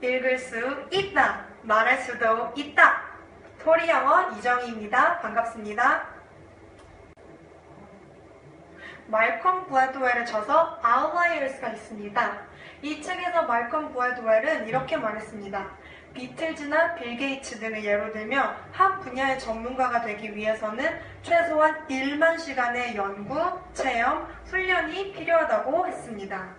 읽을 수 있다. 말할 수도 있다. 토리 영어 이정희입니다. 반갑습니다. 말콤 블라드웰을 쳐서 Outliers가 있습니다. 이 책에서 말콤 블라드웰은 이렇게 말했습니다. 비틀즈나 빌 게이츠 등을 예로 들며 한 분야의 전문가가 되기 위해서는 최소한 1만 시간의 연구, 체험, 훈련이 필요하다고 했습니다.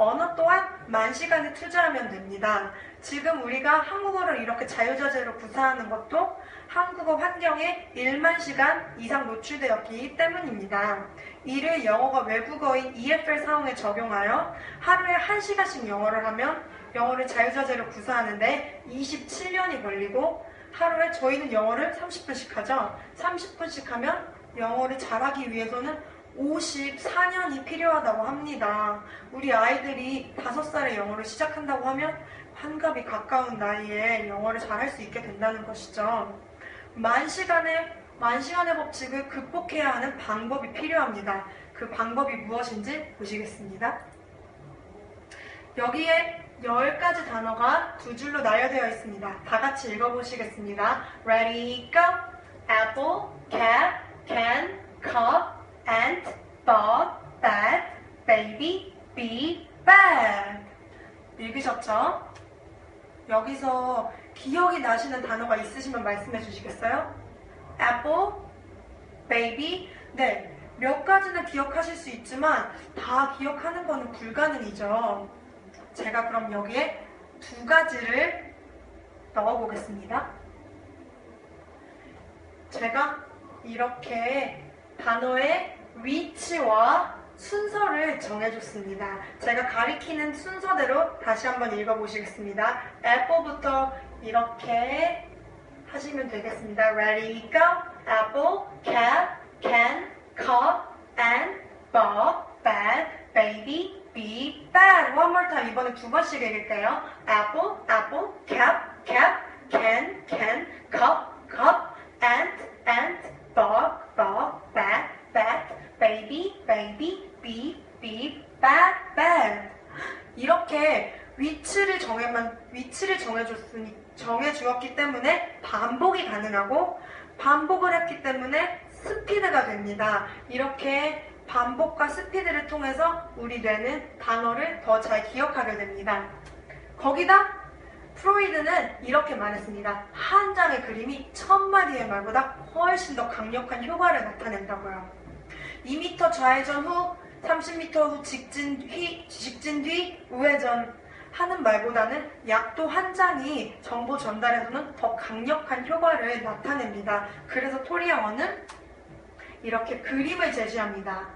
언어 또한 만 시간을 투자하면 됩니다. 지금 우리가 한국어를 이렇게 자유자재로 구사하는 것도 한국어 환경에 1만 시간 이상 노출되었기 때문입니다. 이를 영어가 외국어인 EFL 상황에 적용하여 하루에 1시간씩 영어를 하면 영어를 자유자재로 구사하는데 27년이 걸리고 하루에 저희는 영어를 30분씩 하죠. 30분씩 하면 영어를 잘하기 위해서는 54년이 필요하다고 합니다. 우리 아이들이 5살에 영어를 시작한다고 하면 환갑이 가까운 나이에 영어를 잘할 수 있게 된다는 것이죠. 만 시간의 만 시간의 법칙을 극복해야 하는 방법이 필요합니다. 그 방법이 무엇인지 보시겠습니다. 여기에 10가지 단어가 두 줄로 나열되어 있습니다. 다 같이 읽어보시겠습니다. Ready, go! Apple, cat, can, cup, ant, dog, bat, baby, bee, bag. 읽으셨죠? 여기서 기억이 나시는 단어가 있으시면 말씀해 주시겠어요? Apple, baby. 네, 몇 가지는 기억하실 수 있지만 다 기억하는 거는 불가능이죠. 제가 그럼 여기에 두 가지를 넣어 보겠습니다. 제가 이렇게 단어의 위치와 순서를 정해줬습니다. 제가 가리키는 순서대로 다시 한번 읽어보시겠습니다. apple부터 이렇게 하시면 되겠습니다. Ready, go! apple, cat, can, cup, ant, ball, bat, baby, bee, bad. One more time. 이번에 두 번씩 읽을게요. apple, apple, cap, cap, can, can, cup, cup, ant, ant, bug, bug, bat, bat, baby, baby, bee, bee, bad, bad. 이렇게 위치를 정해만 위치를 정해줬으니 정해주었기 때문에 가능하고 반복을 했기 때문에 스피드가 됩니다. 이렇게 반복과 스피드를 통해서 우리 뇌는 단어를 더 잘 기억하게 됩니다. 거기다 프로이드는 이렇게 말했습니다. 한 장의 그림이 천 마디의 말보다 훨씬 더 강력한 효과를 나타낸다고요. 2m 좌회전 후, 30m 후 직진, 휘, 직진 뒤 우회전 하는 말보다는 약도 한 장이 정보 전달에서는 더 강력한 효과를 나타냅니다. 그래서 토리아어는 이렇게 그림을 제시합니다.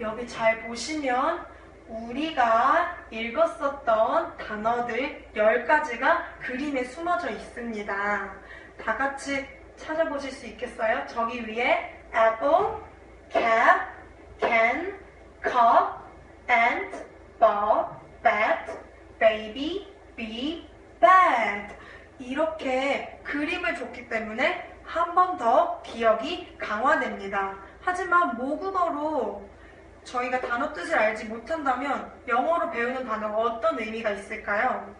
여기 잘 보시면 우리가 읽었었던 단어들 10가지가 그림에 숨어져 있습니다. 다 같이 찾아보실 수 있겠어요? 저기 위에 apple, cap, can, cup, ant, ball, bat, baby, bee, bad. 이렇게 그림을 줬기 때문에 한 번 더 기억이 강화됩니다. 하지만 모국어로 저희가 단어 뜻을 알지 못한다면 영어로 배우는 단어가 어떤 의미가 있을까요?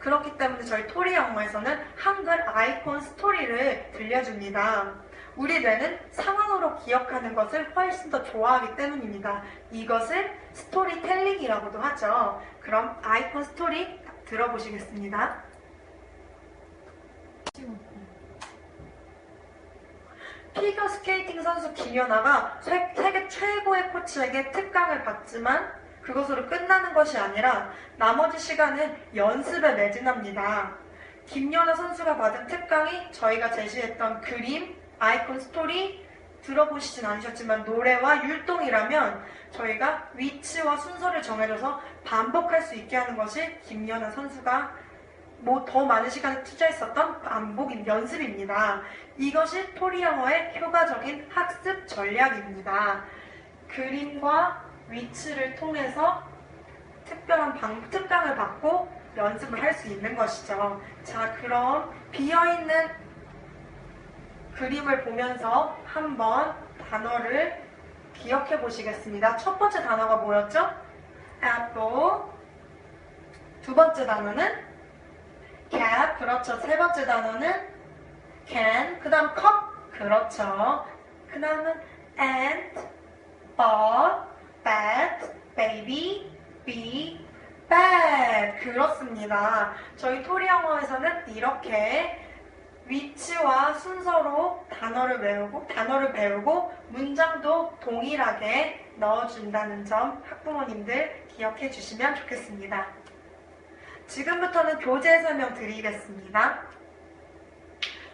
그렇기 때문에 저희 토리 영어에서는 한글 아이콘 스토리를 들려줍니다. 우리 뇌는 상황으로 기억하는 것을 훨씬 더 좋아하기 때문입니다. 이것을 스토리텔링이라고도 하죠. 그럼 아이콘 스토리 들어보시겠습니다. 피겨 스케이팅 선수 김연아가 세, 세계 최고의 코치에게 특강을 받지만 그것으로 끝나는 것이 아니라 나머지 시간은 연습에 매진합니다. 김연아 선수가 받은 특강이 저희가 제시했던 그림, 아이콘 스토리 들어보시진 않으셨지만 노래와 율동이라면 저희가 위치와 순서를 정해줘서 반복할 수 있게 하는 것이 김연아 선수가 뭐 더 많은 시간을 투자했었던 반복 연습입니다. 이것이 토리 영어의 효과적인 학습 전략입니다. 그림과 위치를 통해서 특별한 방, 특강을 받고 연습을 할 수 있는 것이죠. 자, 그럼 비어있는 그림을 보면서 한번 단어를 기억해 보시겠습니다. 첫 번째 단어가 뭐였죠? apple. 두 번째 단어는 cap. 그렇죠. 세 번째 단어는 can. 그 다음 cup. 그렇죠. 그 다음은 ant, ball, bat, baby, bee, bag. 그렇습니다. 저희 토리 영어에서는 이렇게 위치와 순서로 단어를 외우고 단어를 배우고 문장도 동일하게 넣어준다는 점 학부모님들 기억해 주시면 좋겠습니다. 지금부터는 교재 설명 드리겠습니다.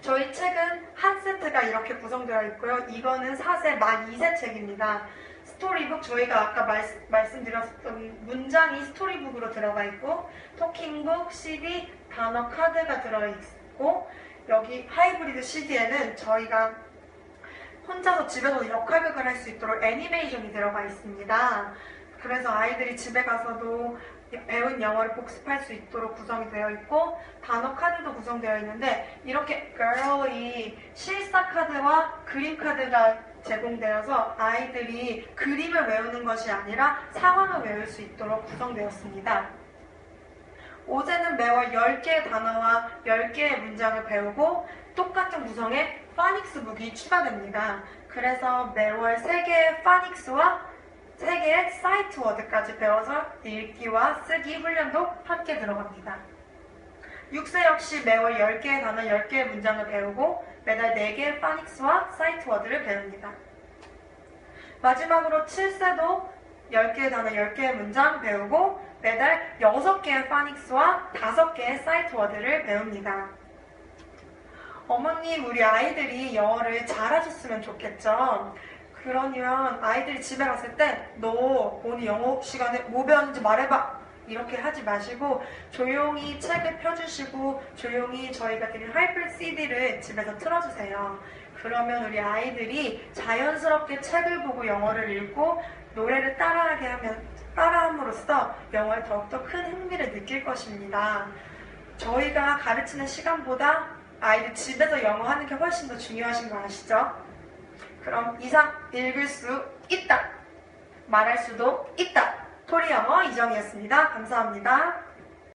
저희 책은 한 세트가 이렇게 구성되어 있고요. 이거는 사세 만 2세 책입니다. 스토리북 저희가 아까 말, 말씀드렸던 문장이 스토리북으로 들어가 있고 토킹북, CD, 단어 카드가 들어있고 여기 하이브리드 CD에는 저희가 혼자서 집에서 역할극을 할 수 있도록 애니메이션이 들어가 있습니다. 그래서 아이들이 집에 가서도 배운 영어를 복습할 수 있도록 구성이 되어 있고 단어 카드도 구성되어 있는데 이렇게 girl이 실사 카드와 그림 카드가 제공되어서 아이들이 그림을 외우는 것이 아니라 상황을 외울 수 있도록 구성되었습니다. 어제는 매월 10개의 단어와 10개의 문장을 배우고 똑같은 구성의 파닉스 북이 추가됩니다. 그래서 매월 3개의 파닉스와 3개의 사이트 워드까지 배워서 읽기와 쓰기 훈련도 함께 들어갑니다. 6세 역시 매월 10개의 단어 10개의 문장을 배우고 매달 4개의 파닉스와 사이트 워드를 배웁니다. 마지막으로 7세도 10개의 단어 10개의 문장 배우고 매달 6개의 파닉스와 5개의 사이트 워드를 배웁니다. 어머님, 우리 아이들이 영어를 잘하셨으면 좋겠죠? 그러면 아이들이 집에 갔을 때 너 오늘 영어 시간에 뭐 배웠는지 말해봐! 이렇게 하지 마시고 조용히 책을 펴주시고 조용히 저희가 드린 하이플 CD를 집에서 틀어주세요. 그러면 우리 아이들이 자연스럽게 책을 보고 영어를 읽고 노래를 따라하게 하면 따라함으로써 영어에 더욱더 큰 흥미를 느낄 것입니다. 저희가 가르치는 시간보다 아이들 집에서 영어 하는 게 훨씬 더 중요하신 거 아시죠? 그럼 이상 읽을 수 있다. 말할 수도 있다. 토리 영어 이정이었습니다. 감사합니다.